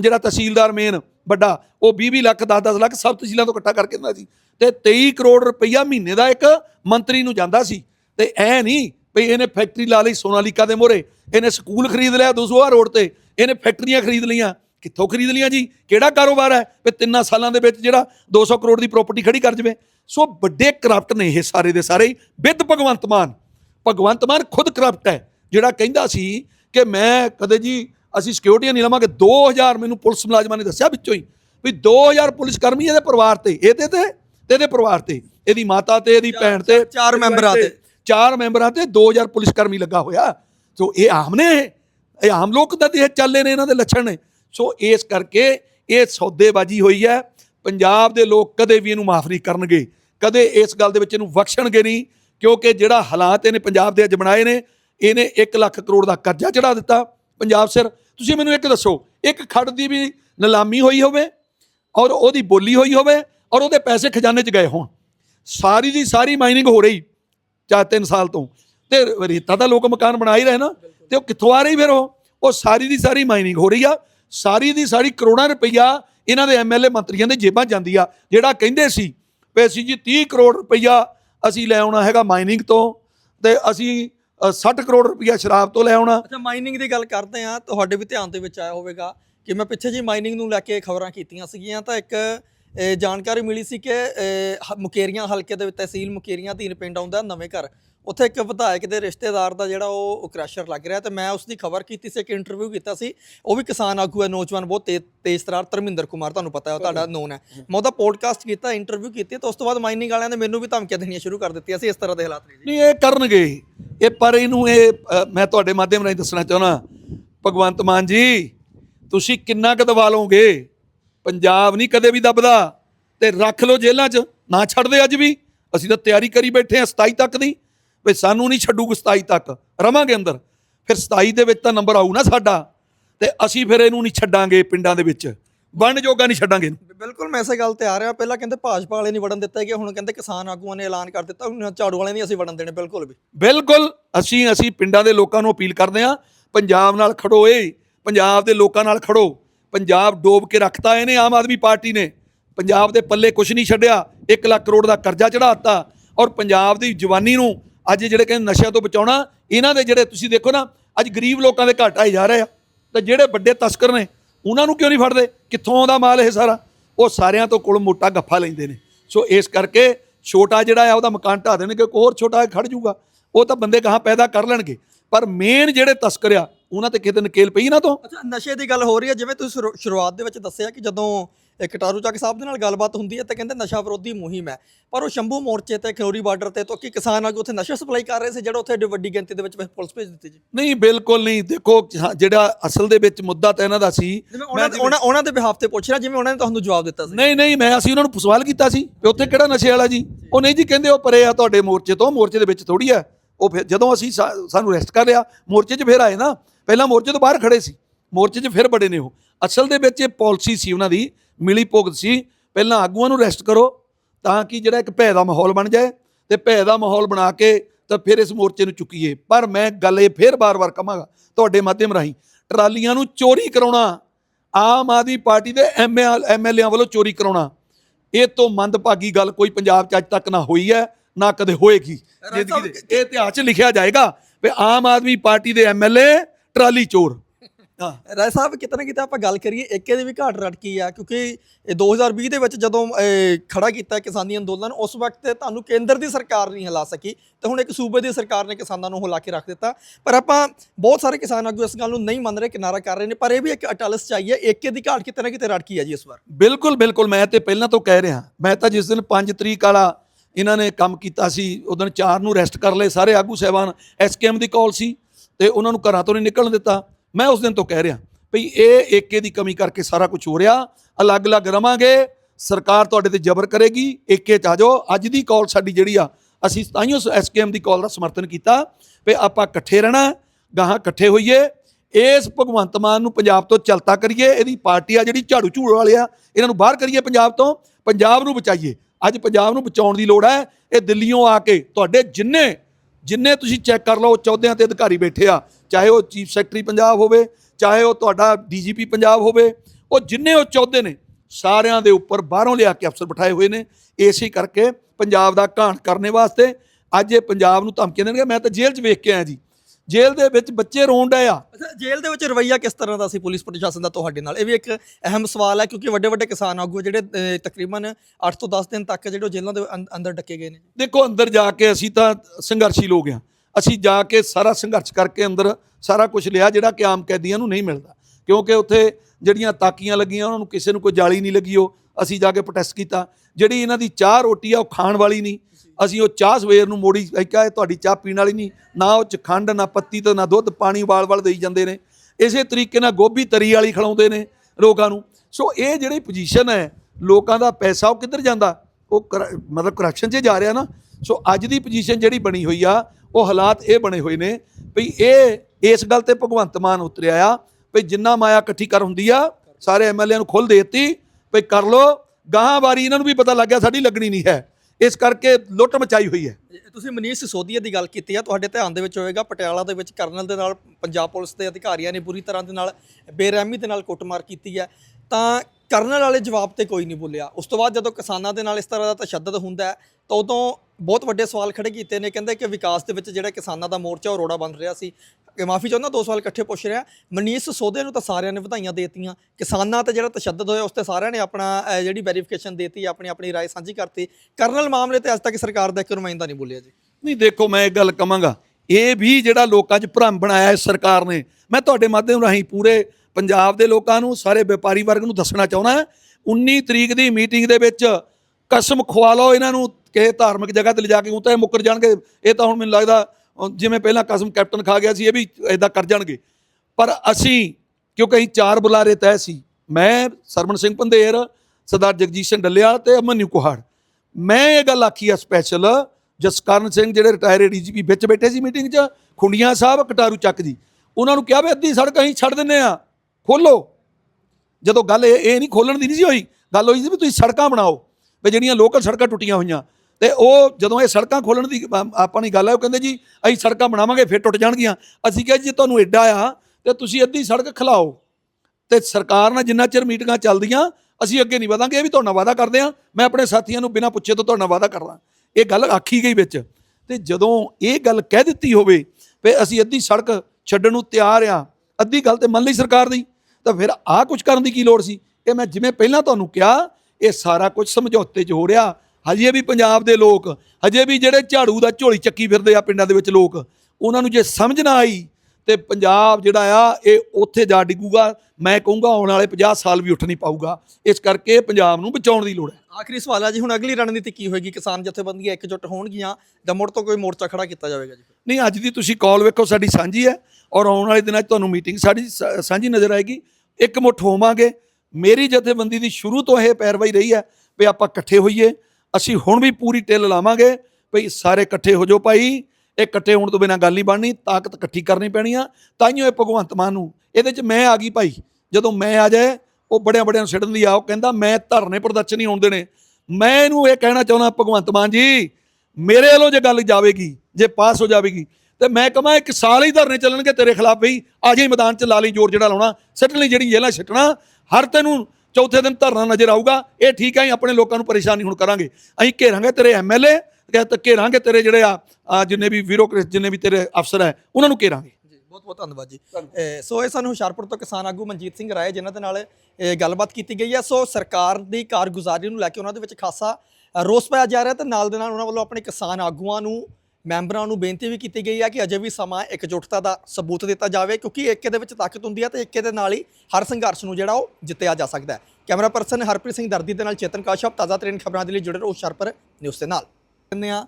S2: ਜਿਹੜਾ ਤਹਿਸੀਲਦਾਰ ਮੇਨ ਵੱਡਾ, ਉਹ 20 ਲੱਖ 10-10 ਲੱਖ ਸਭ ਤਹਿਸੀਲਾਂ ਤੋਂ ਇਕੱਠਾ ਕਰਕੇ ਦਿੰਦਾ ਸੀ। ਤੇ 23 ਕਰੋੜ ਰੁਪਈਆ ਮਹੀਨੇ ਦਾ ਇੱਕ ਮੰਤਰੀ ਨੂੰ ਜਾਂਦਾ ਸੀ। ਤੇ ਐ ਨਹੀਂ ਵੀ ਇਹਨੇ ਫੈਕਟਰੀ ਲਾ ਲਈ ਸੋਨਾਲੀਕਾ ਦੇ ਮੋਰੇ ਇਹਨੇ ਸਕੂਲ ਖਰੀਦ ਲਿਆ ਦੂਸਰਾ ਰੋਡ ਤੇ, ਇਹਨੇ ਫੈਕਟਰੀਆਂ ਖਰੀਦ ਲਈਆਂ। ਕਿੱਥੋਂ ਖਰੀਦ ਲਈਆਂ ਜੀ? ਕਿਹੜਾ ਕਾਰੋਬਾਰ ਹੈ? ਵੀ ਤਿੰਨਾਂ ਸਾਲਾਂ ਦੇ ਵਿੱਚ ਜਿਹੜਾ 200 ਕਰੋੜ ਦੀ ਪ੍ਰਾਪਰਟੀ ਖੜੀ ਕਰ ਜਵੇ। ਸੋ ਵੱਡੇ ਕਰਪਟ ਨੇ ਇਹ ਸਾਰੇ ਦੇ ਸਾਰੇ। ਵਿਦ ਭਗਵੰਤ ਮਾਨ। ਭਗਵੰਤ ਮਾਨ ਖੁਦ ਕਰਪਟ ਹੈ। ਜਿਹੜਾ ਕਹਿੰਦਾ ਸੀ ਕਿ ਮੈਂ ਕਦੇ ਜੀ ਅਸੀਂ ਸਿਕਿਉਰਟੀਆਂ ਨਹੀਂ ਲਵਾਂਗੇ। 2000 ਮੈਨੂੰ ਪੁਲਿਸ ਮੁਲਾਜ਼ਮਾਂ ਨੇ ਦੱਸਿਆ ਵਿੱਚੋਂ ਹੀ ਵੀ 2000 ਪੁਲਿਸ ਕਰਮੀ ਇਹਦੇ ਪਰਿਵਾਰ ਤੇ। ਇਹਦੇ ਤੇ ਤੇ ਇਹਦੇ ਪਰਿਵਾਰ ਤੇ। ਇਹਦੀ ਮਾਤਾ ਤੇ ਇਹਦੀ ਭੈਣ ਤੇ
S1: ਚਾਰ ਮੈਂਬਰਾਂ ਤੇ।
S2: ਚਾਰ ਮੈਂਬਰਾਂ ਤੇ 2000 ਪੁਲਿਸ ਕਰਮੀ ਲੱਗਾ ਹੋਇਆ। ਸੋ ਇਹ ਆਮ ਨੇ ਇਹ। ਆਮ ਲੋਕ ਦਾ ਤੇ ਇਹ ਚੱਲੇ ਨੇ ਇਹਨਾਂ ਦੇ ਲੱਛਣ ਨੇ। ਸੋ ਇਸ ਕਰਕੇ ਇਹ ਸੌਦੇਬਾਜ਼ੀ ਹੋਈ ਹੈ। ਪੰਜਾਬ ਦੇ ਲੋਕ ਕਦੇ ਵੀ ਇਹਨੂੰ ਮਾਫ ਨਹੀਂ ਕਰਨਗੇ। ਕਦੇ ਇਸ ਗੱਲ ਦੇ ਵਿੱਚ ਇਹਨੂੰ ਬਖਸ਼ਣਗੇ ਨਹੀਂ, ਕਿਉਂਕਿ ਜਿਹੜਾ ਹਾਲਾਤ ਇਹਨੇ ਪੰਜਾਬ ਦੇ ਅੱਜ ਬਣਾਏ ਨੇ, ਇਹਨੇ 1 ਲੱਖ ਕਰੋੜ ਦਾ ਕਰਜ਼ਾ ਚੜਾ ਦਿੱਤਾ। ਪੰਜਾਬ ਸਿਰ, ਤੁਸੀਂ ਮੈਨੂੰ ਇੱਕ ਦੱਸੋ, ਇੱਕ ਖੜ ਦੀ ਵੀ ਨਿਲਾਮੀ ਹੋਈ ਹੋਵੇ ਔਰ ਉਹਦੀ ਬੋਲੀ ਹੋਈ ਹੋਵੇ ਔਰ ਉਹਦੇ ਪੈਸੇ ਖਜ਼ਾਨੇ 'ਚ ਗਏ ਹੋਣ। ਸਾਰੀ ਦੀ ਸਾਰੀ ਮਾਈਨਿੰਗ ਹੋ ਰਹੀ ਚਾਰ ਤਿੰਨ ਸਾਲ ਤੋਂ। ਤੇ ਰੇਤਾ ਦਾ ਲੋਕ ਮਕਾਨ ਬਣਾ ਹੀ ਰਹੇ ਨਾ, ਤੇ ਉਹ ਕਿੱਥੋਂ ਆ ਰਹੀ ਫਿਰ ਉਹ? ਉਹ ਸਾਰੀ ਦੀ ਸਾਰੀ ਮਾਈਨਿੰਗ ਹੋ ਰਹੀ ਆ। ਸਾਰੀ ਦੀ ਸਾਰੀ ਕਰੋੜਾਂ ਰੁਪਈਆ ਇਹਨਾਂ ਦੇ ਐਮਐਲਏ ਮੰਤਰੀਆਂ ਦੇ ਜੇਬਾਂ ਜਾਂਦੀ ਆ ਜਿਹੜਾ ਕਹਿੰਦੇ ਸੀ ਵੀ ਅਸੀਂ ਜੀ 30 ਕਰੋੜ ਰੁਪਈਆ ਅਸੀਂ ਲੈ ਆਉਣਾ ਹੈਗਾ ਮਾਈਨਿੰਗ ਤੋਂ ਤੇ ਅਸੀਂ ਅ, 60 ਕਰੋੜ ਰੁਪਈਆ ਸ਼ਰਾਬ ਤੋਂ ਲੈ ਆਉਣਾ।
S1: ਅੱਛਾ ਮਾਈਨਿੰਗ ਦੀ ਗੱਲ ਕਰਦੇ ਆ ਤੁਹਾਡੇ ਵੀ ਧਿਆਨ ਦੇ ਵਿੱਚ ਆਇਆ ਹੋਵੇਗਾ ਕਿ ਮੈਂ ਪਿੱਛੇ ਜੀ ਮਾਈਨਿੰਗ ਨੂੰ ਲੈ ਕੇ ਖਬਰਾਂ ਕੀਤੀਆਂ ਸੀਗੀਆਂ ਤਾਂ ਇੱਕ ਜਾਣਕਾਰੀ ਮਿਲੀ ਸੀ ਕਿ ਹ- ਮੁਕੇਰੀਆਂ ਹਲਕੇ ਦੇ ਵਿੱਚ ਤਹਿਸੀਲ ਮੁਕੇਰੀਆਂ ਅਧੀਨ ਪਿੰਡ ਆਉਂਦਾ ਨਵੇਂ ਘਰ। ਉੱਥੇ ਇੱਕ ਵਿਧਾਇਕ ਦੇ ਰਿਸ਼ਤੇਦਾਰ ਦਾ ਜਿਹੜਾ ਉਹ ਕ੍ਰੈਸ਼ਰ ਲੱਗ ਰਿਹਾ ਤੇ ਮੈਂ ਉਸ ਦੀ ਖਬਰ ਕੀਤੀ ਸੀ ਇੱਕ ਇੰਟਰਵਿਊ ਕੀਤਾ ਸੀ। ਉਹ ਵੀ ਕਿਸਾਨ ਆਗੂ ਹੈ ਨੌਜਵਾਨ ਬਹੁਤ ਤੇਜ਼ ਤਰਾਰ ਧਰਮਿੰਦਰ ਕੁਮਾਰ ਤੁਹਾਨੂੰ ਪਤਾ ਹੈ ਉਹ ਤੁਹਾਡਾ ਨੋਨ ਹੈ। ਮੈਂ ਉਹਦਾ ਪੋਡਕਾਸਟ ਕੀਤਾ ਇੰਟਰਵਿਊ ਕੀਤੀ ਤਾਂ ਉਸ ਤੋਂ ਬਾਅਦ ਮਾਈਨਿੰਗ ਵਾਲਿਆਂ ਨੇ ਮੈਨੂੰ ਵੀ ਧਮਕੀਆਂ ਦੇਣੀਆਂ ਸ਼ੁਰੂ ਕਰ ਦਿੱਤੀਆਂ ਸੀ ਇਸ ਤਰ੍ਹਾਂ ਦੇ ਹਾਲਾਤ ਨੇ ਜੀ।
S2: ਨਹੀਂ ਇਹ ਕਰਨਗੇ। ਇਹ ਪਰ ਇਹਨੂੰ ਇਹ ਮੈਂ ਤੁਹਾਡੇ ਮਾਧਿਅਮ ਰਾਹੀਂ ਦੱਸਣਾ ਚਾਹੁੰਦਾ। ਭਗਵੰਤ ਮਾਨ ਜੀ ਤੁਸੀਂ ਕਿੰਨਾ ਕੁ ਦਬਾ ਲਓਗੇ? ਪੰਜਾਬ ਨਹੀਂ ਕਦੇ ਵੀ ਦਬਦਾ। ਤੇ ਰੱਖ ਲਓ ਜੇਲ੍ਹਾਂ 'ਚ ਨਾ ਛੱਡਦੇ ਅੱਜ ਵੀ। ਅਸੀਂ ਤਾਂ ਤਿਆਰੀ ਕਰੀ ਬੈਠੇ ਆ 27 ਤੱਕ ਦੀ। ਵੀ ਸਾਨੂੰ ਨਹੀਂ ਛੱਡੂਗਾ 27 ਤੱਕ ਰਵਾਂਗੇ ਅੰਦਰ। ਫਿਰ 27 ਦੇ ਵਿੱਚ ਤਾਂ ਨੰਬਰ ਆਊ ਨਾ ਸਾਡਾ ਤੇ ਅਸੀਂ ਫਿਰ ਇਹਨੂੰ ਨਹੀਂ ਛੱਡਾਂਗੇ ਪਿੰਡਾਂ ਦੇ ਵਿੱਚ। ਵੰਡ ਜੋਗਾ ਨਹੀਂ ਛੱਡਾਂਗੇ ਇਹਨੂੰ।
S1: ਬਿਲਕੁਲ ਮੈਂ ਇਸੇ ਗੱਲ ਤੇ ਆ ਰਿਹਾ। ਪਹਿਲਾਂ ਕਹਿੰਦੇ ਭਾਜਪਾ ਵਾਲੇ ਨਹੀਂ ਵੜਨ ਦਿੱਤਾ ਗਿਆ ਹੁਣ ਕਹਿੰਦੇ ਕਿਸਾਨ ਆਗੂਆਂ ਨੇ ਐਲਾਨ ਕਰ ਦਿੱਤਾ ਹੁਣ ਝਾੜੂ ਵਾਲੇ ਨਹੀਂ ਅਸੀਂ ਵੜਨ ਦੇਣੇ ਬਿਲਕੁਲ ਵੀ।
S2: ਬਿਲਕੁਲ ਅਸੀਂ ਅਸੀਂ ਪਿੰਡਾਂ ਦੇ ਲੋਕਾਂ ਨੂੰ ਅਪੀਲ ਕਰਦੇ ਹਾਂ ਪੰਜਾਬ ਨਾਲ ਖੜੋ ਏ ਪੰਜਾਬ ਦੇ ਲੋਕਾਂ ਨਾਲ ਖੜੋ। ਪੰਜਾਬ ਡੋਬ ਕੇ ਰੱਖਤਾ ਇਹਨੇ ਆਮ ਆਦਮੀ ਪਾਰਟੀ ਨੇ। ਪੰਜਾਬ ਦੇ ਪੱਲੇ ਕੁਝ ਨਹੀਂ ਛੱਡਿਆ 1 ਲੱਖ ਕਰੋੜ ਦਾ ਕਰਜ਼ਾ ਚੜਾਤਾ ਔਰ ਪੰਜਾਬ ਦੀ ਜਵਾਨੀ ਨੂੰ ਅੱਜ ਜਿਹੜੇ ਕਹਿੰਦੇ ਨਸ਼ਿਆਂ ਤੋਂ ਬਚਾਉਣਾ, ਇਹਨਾਂ ਦੇ ਜਿਹੜੇ ਤੁਸੀਂ ਦੇਖੋ ਨਾ, ਅੱਜ ਗਰੀਬ ਲੋਕਾਂ ਦੇ ਘਾਟ ਆਈ ਜਾ ਰਹੇ ਆ। ਤੇ ਜਿਹੜੇ ਵੱਡੇ ਤਸਕਰ ਨੇ, ਉਹਨਾਂ ਨੂੰ ਕਿਉਂ ਨਹੀਂ ਫੜਦੇ? ਕਿੱਥੋਂ ਆਉਂਦਾ ਮਾਲ ਇਹ ਸਾਰਾ? ਉਹ ਸਾਰਿਆਂ ਤੋਂ ਕੋਲ ਮੋਟਾ ਗੱਫਾ ਲੈਂਦੇ ਨੇ। ਸੋ ਇਸ ਕਰਕੇ ਛੋਟਾ ਜਿਹੜਾ ਆ, ਉਹਦਾ ਮਕਾਨ ਢਾ ਦੇਣਗੇ, ਕੋਈ ਹੋਰ ਛੋਟਾ ਖੜ ਜਾਊਗਾ। ਉਹ ਤਾਂ ਬੰਦੇ ਕਹਾਂ ਪੈਦਾ ਕਰ ਲੈਣਗੇ। ਪਰ ਮੇਨ ਜਿਹੜੇ ਤਸਕਰ ਆ, ਉਹਨਾਂ ਤੇ ਕਿਤੇ ਨਕੇਲ ਪਈ ਨਾ ਤੋਂ?
S1: ਅੱਛਾ, ਨਸ਼ੇ ਦੀ ਗੱਲ ਹੋ ਰਹੀ ਹੈ, ਜਿਵੇਂ ਤੁਸੀਂ ਸ਼ੁਰੂਆਤ ਦੇ ਵਿੱਚ ਦੱਸਿਆ ਕਿ ਜਦੋਂ ਕਟਾਰੂ ਚੱਕ ਸਾਹਿਬ ਦੇ ਨਾਲ ਗੱਲਬਾਤ ਹੁੰਦੀ ਹੈ ਤਾਂ ਕਹਿੰਦੇ ਨਸ਼ਾ ਵਿਰੋਧੀ ਮੁਹਿੰਮ ਹੈ। ਪਰ ਉਹ ਸ਼ੰਭੂ ਮੋਰਚੇ ਤੇ ਖਨੌਰੀ ਬਾਰਡਰ ਤੇ ਤੋਂ ਕੀ ਕਿਸਾਨ ਆਗੂ ਉੱਥੇ ਨਸ਼ਾ ਸਪਲਾਈ ਕਰ ਰਹੇ ਸੀ ਜਿਹੜਾ ਉੱਥੇ ਵੱਡੀ ਗਿਣਤੀ ਦੇ ਵਿੱਚ ਪੁਲਿਸ ਭੇਜ ਦਿੱਤੀ ਜੀ।
S2: ਨਹੀਂ ਬਿਲਕੁਲ ਨਹੀਂ। ਦੇਖੋ ਜਿਹੜਾ ਅਸਲ ਦੇ ਵਿੱਚ ਮੁੱਦਾ ਤਾਂ ਇਹਨਾਂ ਦਾ ਸੀ।
S1: ਉਹਨਾਂ ਉਹਨਾਂ ਦੇ ਬਿਹਾਫ ਤੇ ਪੁੱਛ ਰਿਹਾ ਜਿਵੇਂ ਉਹਨਾਂ ਨੇ ਤੁਹਾਨੂੰ ਜਵਾਬ ਦਿੱਤਾ ਸੀ।
S2: ਨਹੀਂ ਨਹੀਂ ਮੈਂ ਅਸੀਂ ਉਹਨਾਂ ਨੂੰ ਸਵਾਲ ਕੀਤਾ ਸੀ ਵੀ ਉੱਥੇ ਕਿਹੜਾ ਨਸ਼ੇ ਵਾਲਾ ਜੀ? ਉਹ ਨਹੀਂ ਜੀ ਕਹਿੰਦੇ ਉਹ ਪਰੇ ਆ ਤੁਹਾਡੇ ਮੋਰਚੇ ਤੋਂ ਮੋਰਚੇ ਦੇ ਵਿੱਚ ਥੋੜੀ ਆ। ਉਹ ਫਿਰ ਜਦੋਂ ਅਸੀਂ ਸਾਨੂੰ ਅਰੈਸਟ ਕਰ ਲਿਆ ਮੋਰਚੇ 'ਚ ਫਿਰ ਆਏ ਨਾ ਪਹਿਲਾਂ ਮੋਰਚੇ ਤੋਂ ਬਾਹਰ ਖੜੇ ਸੀ। ਮੋਰਚੇ 'ਚ ਫਿਰ ਬੜੇ ਨੇ ਉਹ। ਅਸਲ ਦੇ ਵਿੱਚ ਇਹ ਪਾਲਿਸੀ ਸੀ ਉਹਨਾਂ ਦੀ ਮਿਲੀ ਭੁਗਤ ਸੀ ਪਹਿਲਾਂ ਆਗੂਆਂ ਨੂੰ ਅਰੈਸਟ ਕਰੋ ਤਾਂ ਕਿ ਜਿਹੜਾ ਇੱਕ ਭੈ ਦਾ ਮਾਹੌਲ ਬਣ ਜਾਏ ਤੇ ਭੈ ਦਾ ਮਾਹੌਲ ਬਣਾ ਕੇ ਤਾਂ ਫਿਰ ਇਸ ਮੋਰਚੇ ਨੂੰ ਚੁੱਕੀਏ। ਪਰ ਮੈਂ ਗੱਲ ਇਹ ਫਿਰ ਬਾਰ-ਬਾਰ ਕਹਾਂਗਾ ਤੁਹਾਡੇ ਮਾਧਿਅਮ ਰਾਹੀਂ ਟਰਾਲੀਆਂ ਨੂੰ ਚੋਰੀ ਕਰਾਉਣਾ ਆਮ ਆਦਮੀ ਪਾਰਟੀ ਦੇ ਐਮਐਲਏਆਂ ਵੱਲੋਂ ਚੋਰੀ ਕਰਾਉਣਾ ਇਹ ਤੋਂ ਮੰਦਭਾਗੀ ਗੱਲ ਕੋਈ ਪੰਜਾਬ 'ਚ ਅੱਜ ਤੱਕ ਨਾ ਹੋਈ ਹੈ ਨਾ ਕਦੇ ਹੋਏਗੀ। ਜ਼ਿੰਦਗੀ ਦੇ ਇਹ ਇਤਿਹਾਸ 'ਚ ਲਿਖਿਆ ਜਾਏਗਾ ਵੀ ਆਮ ਆਦਮੀ ਪਾਰਟੀ ਦੇ ਐਮਐਲਏ ਟਰਾਲੀ ਚੋਰ।
S1: ਰਾਏ ਸਾਹਿਬ ਕਿਤੇ ਨਾ ਕਿਤੇ ਆਪਾਂ ਗੱਲ ਕਰੀਏ ਏਕੇ ਦੀ ਵੀ ਘਾਟ ਰਟਕੀ ਆ ਕਿਉਂਕਿ ਇਹ 2020 ਦੇ ਵਿੱਚ ਜਦੋਂ ਖੜਾ ਕੀਤਾ ਕਿਸਾਨੀ ਅੰਦੋਲਨ ਉਸ ਵਕਤ ਤੁਹਾਨੂੰ ਕੇਂਦਰ ਦੀ ਸਰਕਾਰ ਨਹੀਂ ਹਿਲਾ ਸਕੀ ਤੇ ਹੁਣ ਇੱਕ ਸੂਬੇ ਦੀ ਸਰਕਾਰ ਨੇ ਕਿਸਾਨਾਂ ਨੂੰ ਹਿਲਾ ਕੇ ਰੱਖ ਦਿੱਤਾ। ਪਰ ਆਪਾਂ ਬਹੁਤ ਸਾਰੇ ਕਿਸਾਨ ਆਗੂ ਇਸ ਗੱਲ ਨੂੰ ਨਹੀਂ ਮੰਨ ਰਹੇ ਕਿਨਾਰਾ ਕਰ ਰਹੇ ਨੇ ਪਰ ਇਹ ਵੀ ਇੱਕ ਅਟਲਸ ਚਾਹੀਏ ਏਕੇ ਦੀ ਘਾਟ ਕਿਤੇ ਨਾ ਕਿਤੇ ਰਟਕੀ ਆ ਜੀ ਇਸ ਵਾਰ।
S2: ਬਿਲਕੁਲ ਬਿਲਕੁਲ ਮੈਂ ਤੇ ਪਹਿਲਾਂ ਤੋਂ ਕਹਿ ਰਿਹਾ ਮੈਂ ਤਾਂ ਜਿਸ ਦਿਨ 5 ਤਰੀਕ ਵਾਲਾ ਇਹਨਾਂ ਨੇ ਕੰਮ ਕੀਤਾ ਸੀ ਉਦੋਂ 4 ਨੂੰ ਅਰੈਸਟ ਕਰ ਲਏ ਸਾਰੇ ਆਗੂ ਸਹਿਬਾਨ ਐਸਕੇਐਮ ਦੀ ਕਾਲ ਸੀ ਤੇ ਉਹਨਾਂ ਨੂੰ ਘਰਾਂ ਤੋਂ ਨਹੀਂ ਨਿਕਲਣ ਦਿੱਤਾ। ਮੈਂ ਉਸ ਦਿਨ ਤੋਂ ਕਹਿ ਰਿਹਾ, ਭਈ ਇਹ ਏਕੇ ਦੀ ਕਮੀ ਕਰਕੇ ਸਾਰਾ ਕੁਝ ਹੋ ਰਿਹਾ, ਅਲੱਗ-ਅਲੱਗ ਰਵਾਂਗੇ, ਸਰਕਾਰ ਤੁਹਾਡੇ ਤੇ ਜ਼ਬਰ ਕਰੇਗੀ, ਏਕੇ ਚ ਆ ਜਾਓ, ਅੱਜ ਦੀ ਕਾਲ ਸਾਡੀ ਜਿਹੜੀ ਆ, ਅਸੀਂ ਤਾਈਓ ਐਸਕੇਐਮ ਦੀ ਕਾਲ ਦਾ ਸਮਰਥਨ ਕੀਤਾ ਵੀ ਆਪਾਂ ਇਕੱਠੇ ਰਹਿਣਾ, ਗਾਹਾਂ ਇਕੱਠੇ ਹੋਈਏ, ਇਸ ਭਗਵੰਤ ਮਾਨ ਨੂੰ ਪੰਜਾਬ ਤੋਂ ਚਲਤਾ ਕਰੀਏ, ਇਹਦੀ ਪਾਰਟੀ ਆ ਜਿਹੜੀ ਝਾੜੂ ਝੂੜ ਵਾਲੇ ਆ, ਇਹਨਾਂ ਨੂੰ ਬਾਹਰ ਕਰੀਏ ਪੰਜਾਬ ਤੋਂ, ਪੰਜਾਬ ਨੂੰ ਬਚਾਈਏ, ਅੱਜ ਪੰਜਾਬ ਨੂੰ ਬਚਾਉਣ ਦੀ ਲੋੜ ਹੈ, ਇਹ ਦਿੱਲੀੋਂ ਆ ਕੇ ਤੁਹਾਡੇ ਜਿੰਨੇ ਜਿੰਨੇ ਤੁਸੀਂ ਚੈੱਕ ਕਰ ਲਓ ਚੌਦਿਆਂ ਤੇ ਅਧਿਕਾਰੀ ਬੈਠੇ ਆ। ਚਾਹੇ ਉਹ ਚੀਫ ਸੈਕਟਰੀ ਪੰਜਾਬ ਹੋਵੇ, ਚਾਹੇ ਉਹ ਤੁਹਾਡਾ ਡੀਜੀਪੀ ਪੰਜਾਬ ਹੋਵੇ, ਉਹ ਜਿੰਨੇ ਉਹ ਚੌਧੇ ਨੇ, ਸਾਰਿਆਂ ਦੇ ਉੱਪਰ ਬਾਹਰੋਂ ਲਿਆ ਕੇ ਅਫਸਰ ਬਿਠਾਏ ਹੋਏ ਨੇ। ਇਸੇ ਕਰਕੇ ਪੰਜਾਬ ਦਾ ਘਾਣ ਕਰਨੇ ਵਾਸਤੇ ਅੱਜ ਇਹ ਪੰਜਾਬ ਨੂੰ ਧਮਕੀਆਂ ਦੇਣਗੇ। ਮੈਂ ਤਾਂ ਜੇਲ੍ਹ 'ਚ ਵੇਖ ਕੇ ਆਇਆ ਜੀ। ਜੇਲ੍ਹ ਦੇ ਵਿੱਚ ਬੱਚੇ ਰੋਣ ਡਏ ਆ।
S1: ਅੱਛਾ ਜੇਲ੍ਹ ਦੇ ਵਿੱਚ ਰਵਈਆ ਕਿਸ ਤਰ੍ਹਾਂ ਦਾ ਸੀ ਪੁਲਿਸ ਪ੍ਰਸ਼ਾਸਨ ਦਾ ਤੁਹਾਡੇ ਨਾਲ? ਇਹ ਵੀ ਇੱਕ ਅਹਿਮ ਸਵਾਲ ਹੈ ਕਿਉਂਕਿ ਵੱਡੇ ਵੱਡੇ ਕਿਸਾਨ ਆਗੂ ਜਿਹੜੇ ਅਹ, ਤਕਰੀਬਨ 8 ਤੋਂ 10 ਦਿਨ ਤੱਕ ਜਿਹੜੇ ਉਹ ਜੇਲ੍ਹਾਂ ਦੇ ਅੰ- ਅੰਦਰ ਡੱਕੇ ਗਏ ਨੇ।
S2: ਦੇਖੋ ਅੰਦਰ ਜਾ ਕੇ ਅਸੀਂ ਤਾਂ ਸੰਘਰਸ਼ੀ ਲੋਕ ਆ। ਅਸੀਂ ਜਾ ਕੇ ਸਾਰਾ ਸੰਘਰਸ਼ ਕਰਕੇ ਅੰਦਰ ਸਾਰਾ ਕੁਝ ਲਿਆ ਜਿਹੜਾ ਕਿ ਆਮ ਕੈਦੀਆਂ ਨੂੰ ਨਹੀਂ ਮਿਲਦਾ। ਕਿਉਂਕਿ ਉੱਥੇ ਜਿਹੜੀਆਂ ਤਾਕੀਆਂ ਲੱਗੀਆਂ ਉਹਨਾਂ ਨੂੰ ਕਿਸੇ ਨੂੰ ਕੋਈ ਜਾਲੀ ਨਹੀਂ ਲੱਗੀ ਉਹ। ਅਸੀਂ ਜਾ ਕੇ ਪ੍ਰੋਟੈਸਟ ਕੀਤਾ। ਜਿਹੜੀ ਇਹਨਾਂ ਦੀ ਚਾਹ ਰੋਟੀ ਆ ਉਹ ਖਾਣ ਵਾਲੀ ਨਹੀਂ। ਅਸੀਂ ਉਹ ਚਾਹ ਸਵੇਰ ਨੂੰ ਮੋੜੀ ਕਿਹਾ ਇਹ ਤੁਹਾਡੀ ਚਾਹ ਪੀਣ ਵਾਲੀ ਨਹੀਂ, ਨਾ ਉਹ ਚ ਖੰਡ, ਨਾ ਪੱਤੀ ਤੇ ਨਾ ਦੁੱਧ, ਪਾਣੀ ਵਾਲ-ਵਾਲ ਦੇਈ ਜਾਂਦੇ ਨੇ। ਇਸੇ ਤਰੀਕੇ ਨਾਲ ਗੋਭੀ ਤਰੀ ਵਾਲੀ ਖਿਲਾਉਂਦੇ ਨੇ ਲੋਕਾਂ ਨੂੰ। ਸੋ ਇਹ ਜਿਹੜੀ ਪੋਜੀਸ਼ਨ ਹੈ, ਲੋਕਾਂ ਦਾ ਪੈਸਾ ਉਹ ਕਿੱਧਰ ਜਾਂਦਾ? ਉਹ ਕਰ- ਮਤਲਬ ਕਰਪਸ਼ਨ 'ਚ ਜਾ ਰਿਹਾ ਨਾ। ਸੋ ਅੱਜ ਦੀ ਪੋਜੀਸ਼ਨ ਜਿਹੜੀ ਬਣੀ ਹੋਈ ਆ, ਉਹ ਹਾਲਾਤ ਇਹ ਬਣੇ ਹੋਏ ਨੇ ਵੀ ਇਹ, ਇਸ ਗੱਲ ਤੇ ਭਗਵੰਤ ਮਾਨ ਉਤਰਿਆ ਆ ਵੀ ਜਿੰਨਾ ਮਾਇਆ ਇਕੱਠੀ ਕਰ ਹੁੰਦੀ ਆ, ਸਾਰੇ ਐਮਐਲਏ ਨੂੰ ਖੁੱਲ ਦੇਤੀ ਵੀ ਕਰ ਲੋ ਗਾਹਾਂ ਵਾਰੀ ਇਹਨਾਂ ਨੂੰ ਵੀ ਪਤਾ ਲੱਗ ਗਿਆ ਸਾਡੀ ਲੱਗਣੀ ਨਹੀਂ ਹੈ। ਇਸ ਕਰਕੇ ਲੁੱਟ ਮਚਾਈ ਹੋਈ ਹੈ।
S1: ਤੁਸੀਂ ਮਨੀਸ਼ ਸਿਸੋਦੀਆ ਦੀ ਗੱਲ ਕੀਤੀ ਆ, ਤੁਹਾਡੇ ਧਿਆਨ ਦੇ ਵਿੱਚ ਹੋਵੇਗਾ, ਪਟਿਆਲਾ ਦੇ ਵਿੱਚ ਕਰਨਲ ਦੇ ਨਾਲ, ਪੰਜਾਬ ਪੁਲਿਸ ਦੇ ਅਧਿਕਾਰੀਆਂ ਨੇ ਬੁਰੀ ਤਰ੍ਹਾਂ ਦੇ ਨਾਲ ਬੇਰਹਿਮੀ ਦੇ ਨਾਲ ਕੁੱਟਮਾਰ ਕੀਤੀ ਹੈ। ਤਾਂ ਕਰਨਲ ਵਾਲੇ ਜਵਾਬ ਤੇ ਕੋਈ ਨਹੀਂ ਬੋਲਿਆ ਉਸ ਤੋਂ ਬਾਅਦ ਜਦੋਂ ਕਿਸਾਨਾਂ ਦੇ ਨਾਲ ਇਸ ਤਰ੍ਹਾਂ ਦਾ ਤਸ਼ੱਦਦ ਹੁੰਦਾ ਹੈ ਤਾਂ ਉਦੋਂ ਬਹੁਤ ਵੱਡੇ ਸਵਾਲ ਖੜੇ ਕੀਤੇ ਨੇ ਕਹਿੰਦੇ ਕਿ ਵਿਕਾਸ ਦੇ ਵਿੱਚ ਜਿਹੜਾ ਕਿਸਾਨਾਂ ਦਾ ਮੋਰਚਾ ਉਹ ਰੋੜਾ ਬਣ ਰਿਹਾ ਸੀ ਕਿ ਮਾਫੀ ਚਾਹੁੰਦਾ ਦੋ ਸਵਾਲ ਇਕੱਠੇ ਪੁੱਛ ਰਿਹਾ ਮਨੀਸ਼ ਸਿਸੋਦੀਆ ਨੂੰ ਤਾਂ ਸਾਰਿਆਂ ਨੇ ਵਧਾਈਆਂ ਦੇਤੀਆਂ ਕਿਸਾਨਾਂ ਤੇ ਜਿਹੜਾ ਤਸ਼ੱਦਦ ਹੋਇਆ ਉਸ ਤੇ ਸਾਰਿਆਂ ਨੇ ਆਪਣਾ ਅਹ, ਜਿਹੜੀ ਵੈਰੀਫਿਕੇਸ਼ਨ ਦੇਤੀ ਆਪਣੀ ਆਪਣੀ رائے ਸਾਂਝੀ ਕਰਤੀ ਕਰਨਲ ਮਾਮਲੇ ਤੇ ਅੱਜ ਤੱਕ ਸਰਕਾਰ ਦਾ ਇੱਕ ਨੁਮਾਇੰਦਾ ਨਹੀਂ ਬੋਲਿਆ ਜੀ
S2: ਨਹੀਂ ਦੇਖੋ ਮੈਂ ਇੱਕ ਗੱਲ ਕਵਾਂਗਾ ਇਹ ਵੀ ਜਿਹੜਾ ਲੋਕਾਂ 'ਚ ਭਰਮ ਬਣਾਇਆ ਇਸ ਸਰਕਾਰ ਨੇ ਮੈਂ ਤੁਹਾਡੇ ਮਾਧਿਅਮ ਰਾਹੀਂ ਪੂਰੇ ਪੰਜਾਬ ਦੇ ਲੋਕਾਂ ਨੂੰ, ਸਾਰੇ ਵਪਾਰੀ ਵਰਗ ਨੂੰ ਦੱਸਣਾ ਚਾਹੁੰਦਾ 19 ਤਰੀਕ ਦੀ ਮੀਟਿੰਗ ਦੇ ਵਿੱਚ ਕਸਮ ਖਵਾ ਲਓ ਇਹਨਾਂ ਨੂੰ, ਕਿਸੇ ਧਾਰਮਿਕ ਜਗ੍ਹਾ ਤੇ ਲਿਜਾ ਕੇ ਉਹ ਤਾਂ ਇਹ ਮੁੱਕਰ ਜਾਣਗੇ, ਇਹ ਤਾਂ ਹੁਣ ਮੈਨੂੰ ਲੱਗਦਾ ਜਿਵੇਂ ਪਹਿਲਾਂ ਕਸਮ ਕੈਪਟਨ ਖਾ ਗਿਆ ਸੀ, ਇਹ ਵੀ ਇਦਾਂ ਕਰ ਜਾਣਗੇ। ਪਰ ਅਸੀਂ, ਕਿਉਂਕਿ ਅਸੀਂ ਚਾਰ ਬੁਲਾਰੇ ਤੈਅ ਸੀ, ਮੈਂ, ਸਰਵਣ ਸਿੰਘ ਪੰਧੇਰ, ਸਰਦਾਰ ਜਗਜੀਤ ਸਿੰਘ ਡੱਲਿਆ ਤੇ ਅਮਨਿਊ ਕੁਹਾੜ। ਮੈਂ ਇਹ ਗੱਲ ਆਖੀ ਆ ਸਪੈਸ਼ਲ, ਜਸਕਰਨ ਸਿੰਘ ਜਿਹੜੇ ਰਿਟਾਇਰ ਡੀਜੀਪੀ ਵਿੱਚ ਬੈਠੇ ਸੀ ਮੀਟਿੰਗ 'ਚ, ਖੁੰਡੀਆਂ ਸਾਹਿਬ, ਕਟਾਰੂ ਚੱਕ ਜੀ। ਉਹਨਾਂ ਨੂੰ ਕਿਹਾ ਵੀ ਅੱਧੀ ਸੜਕ ਅਸੀਂ ਛੱਡ ਦਿੰਨੇ ਆ ਖੋਲੋ। ਜਦੋਂ ਗੱਲ ਇਹ ਇਹ ਨਹੀਂ ਖੋਲਣ ਦੀ ਨਹੀਂ ਸੀ ਹੋਈ, ਗੱਲ ਹੋਈ ਸੀ ਵੀ ਤੁਸੀਂ ਸੜਕਾਂ ਬਣਾਓ, ਵੀ ਜਿਹੜੀਆਂ ਲੋਕਲ ਸੜਕਾਂ ਟੁੱਟੀਆਂ ਹੋਈਆਂ। ਤੇ ਉਹ ਜਦੋਂ ਇਹ ਸੜਕਾਂ ਖੋਲਣ ਦੀ ਆਪਾਂ ਦੀ ਗੱਲ ਹੈ ਉਹ ਕਹਿੰਦੇ ਜੀ, ਅਸੀਂ ਸੜਕਾਂ ਬਣਾਵਾਂਗੇ, ਫਿਰ ਟੁੱਟ ਜਾਣਗੀਆਂ। ਅਸੀਂ ਕਿਹਾ ਜੀ ਤੁਹਾਨੂੰ ਐਡਾ ਆ, ਤੇ ਤੁਸੀਂ ਅੱਧੀ ਸੜਕ ਖਿਲਾਓ। ਤੇ ਸਰਕਾਰ ਨਾਲ ਜਿੰਨਾ ਚਿਰ ਮੀਟਿੰਗਾਂ ਚੱਲਦੀਆਂ, ਅਸੀਂ ਅੱਗੇ ਨਹੀਂ ਵਧਾਂਗੇ, ਇਹ ਵੀ ਤੁਹਾਡਾ ਵਾਅਦਾ ਕਰਦੇ ਆ। ਮੈਂ ਆਪਣੇ ਸਾਥੀਆਂ ਨੂੰ ਬਿਨਾਂ ਪੁੱਛੇ ਤੋਂ ਤੁਹਾਡਾ ਵਾਅਦਾ ਕਰਦਾ। ਇਹ ਗੱਲ ਆਖੀ ਗਈ ਵਿੱਚ। ਤੇ ਜਦੋਂ ਇਹ ਗੱਲ ਕਹਿ ਦਿੱਤੀ ਹੋਵੇ, ਵੀ ਅਸੀਂ ਅੱਧੀ ਸੜਕ ਛੱਡਣ ਨੂੰ ਤਿਆਰ ਆ ਅੱਧੀ ਗੱਲ ਤੇ ਮੰਨ ਲਈ ਸਰਕਾਰ ਦੀ, ਤਾਂ ਫਿਰ ਆਹ ਕੁਝ ਕਰਨ ਦੀ ਕੀ ਲੋੜ ਸੀ? ਇਹ ਮੈਂ ਜਿਵੇਂ ਪਹਿਲਾਂ ਤੁਹਾਨੂੰ ਕਿਹਾ, ਇਹ ਸਾਰਾ ਕੁਝ ਸਮਝੌਤੇ 'ਚ ਹੋ ਰਿਹਾ। ਹਜੇ ਵੀ ਪੰਜਾਬ ਦੇ ਲੋਕ, ਹਜੇ ਵੀ ਜਿਹੜੇ ਝਾੜੂ ਦਾ ਝੋਲੀ ਚੱਕੀ ਫਿਰਦੇ ਆ ਪਿੰਡਾਂ ਦੇ ਵਿੱਚ ਲੋਕ, ਉਹਨਾਂ ਨੂੰ ਜੇ ਸਮਝ ਨਾ ਆਈ, ਤੇ ਪੰਜਾਬ ਜਿਹੜਾ ਆ, ਇਹ ਉੱਥੇ ਜਾ ਡਿੱਗੂਗਾ। ਮੈਂ ਕਹੂੰਗਾ ਆਉਣ ਵਾਲੇ 50 ਸਾਲ ਵੀ ਉੱਠ ਨਹੀਂ ਪਾਊਗਾ। ਇਸ ਕਰਕੇ ਪੰਜਾਬ ਨੂੰ ਬਚਾਉਣ ਦੀ ਲੋੜ ਹੈ।
S1: ਆਖਰੀ ਸਵਾਲ ਹੈ ਜੀ, ਹੁਣ ਅਗਲੀ ਰਣਨੀਤੀ ਕੀ ਹੋਏਗੀ? ਕਿਸਾਨ ਜਥੇਬੰਦੀਆਂ ਇਕਜੁੱਟ ਹੋਣਗੀਆਂ ਜਾਂ ਮੁੜ ਤੋਂ ਕੋਈ ਮੋਰਚਾ ਖੜਾ ਕੀਤਾ ਜਾਵੇਗਾ ਜੀ
S2: ਨਹੀਂ, ਅੱਜ ਦੀ ਤੁਸੀਂ ਕਾਲ ਵੇਖੋ, ਸਾਡੀ ਸਾਂਝੀ ਹੈ ਔਰ ਆਉਣ ਵਾਲੇ ਦਿਨਾਂ 'ਚ ਤੁਹਾਨੂੰ ਮੀਟਿੰਗ ਸਾਡੀ ਸਾ- ਸਾਂਝੀ ਨਜ਼ਰ ਆਏਗੀ। ਇੱਕ ਮੁੱਠ ਹੋਵਾਂਗੇ। ਮੇਰੀ ਜਥੇਬੰਦੀ ਦੀ ਸ਼ੁਰੂ ਤੋਂ ਇਹ ਪੈਰਵਾਈ ਰਹੀ ਹੈ ਵੀ ਆਪਾਂ ਇਕੱਠੇ ਹੋਈਏ। ਅਸੀਂ ਹੁਣ ਵੀ ਪੂਰੀ ਟਿੱਲ ਲਾਵਾਂਗੇ ਵੀ ਸਾਰੇ ਇਕੱਠੇ ਹੋ ਜਾਓ ਭਾਈ। ਇਹ ਇਕੱਠੇ ਹੋਣ ਤੋਂ ਬਿਨਾਂ ਗੱਲ ਨਹੀਂ ਬਣਨੀ, ਤਾਕਤ ਇਕੱਠੀ ਕਰਨੀ ਪੈਣੀ ਆ। ਤਾਈਓ ਇਹ ਭਗਵੰਤ ਮਾਨ ਨੂੰ, ਇਹਦੇ 'ਚ ਮੈਂ ਆ ਗਈ ਭਾਈ। ਜਦੋਂ ਮੈਂ ਆ ਜਾਏ, ਉਹ ਬੜਿਆਂ ਬੜਿਆਂ ਨੂੰ ਛੱਡਣ ਦੀ ਆ ਉਹ ਕਹਿੰਦਾ ਮੈਂ ਧਰਨੇ ਪ੍ਰਦਰਸ਼ਨ ਨਹੀਂ ਹੋਣ ਦੇਣੇ। ਮੈਂ ਇਹਨੂੰ ਇਹ ਕਹਿਣਾ ਚਾਹੁੰਦਾ ਭਗਵੰਤ ਮਾਨ ਜੀ, ਮੇਰੇ ਵੱਲੋਂ ਜੇ ਗੱਲ ਜਾਵੇਗੀ ਜੇ ਪਾਸ ਹੋ ਜਾਵੇਗੀ। ਤੇ ਮੈਂ ਕਹਾਂ ਇੱਕ ਸਾਲ ਹੀ ਧਰਨੇ ਚੱਲਣਗੇ ਤੇਰੇ ਖਿਲਾਫ ਬਈ। ਆ ਜਾਈ ਮੈਦਾਨ 'ਚ ਲਾ ਲਈ ਜੋਰ ਜਿਹੜਾ ਲਾਉਣਾ। ਸੱਟ ਲਈ ਜਿਹੜੀ ਜੇਲਾ ਛੱਟਣਾ ਹਰ ਤੈਨੂੰ ਚੌਥੇ ਦਿਨ ਧਰਨਾ ਨਜ਼ਰ ਆਊਗਾ। ਇਹ ਠੀਕ ਹੈ ਆਪਣੇ ਲੋਕਾਂ ਨੂੰ ਪਰੇਸ਼ਾਨ ਨਹੀਂ ਹੁਣ ਕਰਾਂਗੇ। ਅਸੀਂ ਘੇਰਾਂਗੇ ਤੇਰੇ ਐਮਐਲਏ ਤੇ ਘੇਰਾਂਗੇ ਤੇਰੇ ਜਿਹੜੇ ਆ ਜਿੰਨੇ ਵੀ ਬਿਊਰੋਕਰੇਟ ਜਿੰਨੇ ਵੀ ਤੇਰੇ ਅਫਸਰ ਹੈ ਉਹਨਾਂ ਨੂੰ ਘੇਰਾਂਗੇ।
S1: ਬਹੁਤ ਬਹੁਤ ਧੰਨਵਾਦ ਜੀ। ਸੋ ਇਹ ਸਾਨੂੰ ਹੁਸ਼ਿਆਰਪੁਰ ਤੋਂ ਕਿਸਾਨ ਆਗੂ ਮਨਜੀਤ ਸਿੰਘ ਰਾਏ ਜਿਨ੍ਹਾਂ ਦੇ ਨਾਲ ਇਹ ਗੱਲਬਾਤ ਕੀਤੀ ਗਈ ਹੈ। ਸੋ ਸਰਕਾਰ ਦੀ ਕਾਰਗੁਜ਼ਾਰੀ ਨੂੰ ਲੈ ਕੇ ਉਹਨਾਂ ਦੇ ਵਿੱਚ ਖਾਸਾ ਰੋਸ ਪਾਇਆ ਜਾ ਰਿਹਾ ਤੇ ਨਾਲ ਦੇ ਨਾਲ ਉਹਨਾਂ ਵੱਲੋਂ ਆਪਣੇ ਕਿਸਾਨ ਆਗੂਆਂ ਨੂੰ ਮੈਂਬਰਾਂ ਨੂੰ ਬੇਨਤੀ ਵੀ ਕੀਤੀ ਗਈ ਹੈ ਕਿ ਅਜੇ ਵੀ ਸਮਾਂ ਇਕਜੁੱਟਤਾ ਦਾ ਸਬੂਤ ਦਿੱਤਾ ਜਾਵੇ, ਕਿਉਂਕਿ ਏਕੇ ਦੇ ਵਿੱਚ ਤਾਕਤ ਹੁੰਦੀ ਹੈ ਤੇ ਏਕੇ ਦੇ ਨਾਲ ਹੀ ਹਰ ਸੰਘਰਸ਼ ਨੂੰ ਜਿਹੜਾ ਉਹ ਜਿੱਤਿਆ ਜਾ ਸਕਦਾ ਹੈ। ਕੈਮਰਾ ਪਰਸਨ ਹਰਪ੍ਰੀਤ ਸਿੰਘ ਦਰਦੀ ਦੇ ਨਾਲ ਚੇਤਨ ਕਾਸ਼ਪ ਤਾਜ਼ਾ ਤਰੀਨ ਖਬਰਾਂ ਦੇ ਲਈ ਜੁੜੇ ਰਹੋ ਸ਼ਰਪਰ ਨਿਊਜ਼ ਦੇ ਨਾਲ। ਕਹਿੰਦੇ ਆ